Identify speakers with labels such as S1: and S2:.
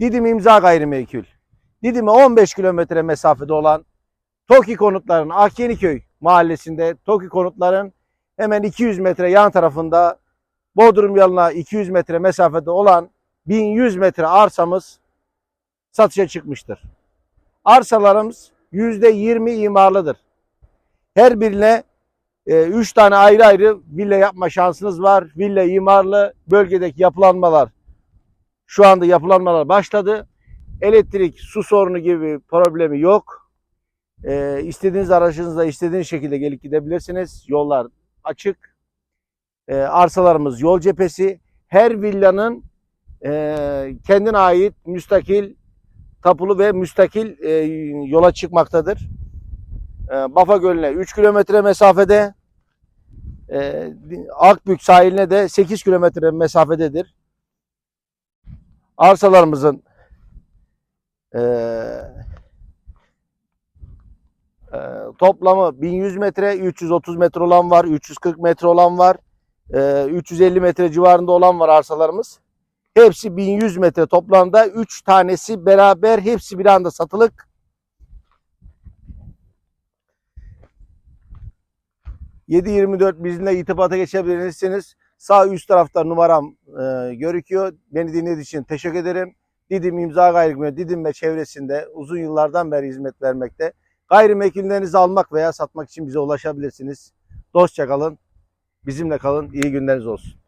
S1: Didim imza gayrimenkul. Didim'e 15 kilometre mesafede olan TOKİ konutların Akyeniköy mahallesinde TOKİ konutların hemen 200 metre yan tarafında Bodrum yoluna 200 metre mesafede olan 1100 metre arsamız satışa çıkmıştır. Arsalarımız %20 imarlıdır. Her birine 3 tane ayrı ayrı villa yapma şansınız var. Villa imarlı bölgedeki yapılanmalar şu anda yapılanmalar başladı. Elektrik, su sorunu gibi problemi yok. Ee, istediğiniz aracınızla istediğiniz şekilde gelip gidebilirsiniz. Yollar açık. Ee, arsalarımız yol cephesi. Her villanın e, kendine ait müstakil tapulu ve müstakil e, yola çıkmaktadır. E, Bafa Gölü'ne 3 kilometre mesafede. E, Akbük sahiline de 8 kilometre mesafededir. Arsalarımızın e, e, toplamı 1100 metre, 330 metre olan var, 340 metre olan var, e, 350 metre civarında olan var arsalarımız. Hepsi 1100 metre toplamda 3 tanesi beraber hepsi bir anda satılık. ...7-24 bizimle itibata geçebilirsiniz. Sağ üst tarafta numaram e, görüküyor. Beni dinlediğiniz için teşekkür ederim. Didim İmza Gayrimenkul Didim ve çevresinde uzun yıllardan beri hizmet vermekte. Gayrimenkullerinizi almak veya satmak için bize ulaşabilirsiniz. Dostça kalın, bizimle kalın, iyi günleriniz olsun.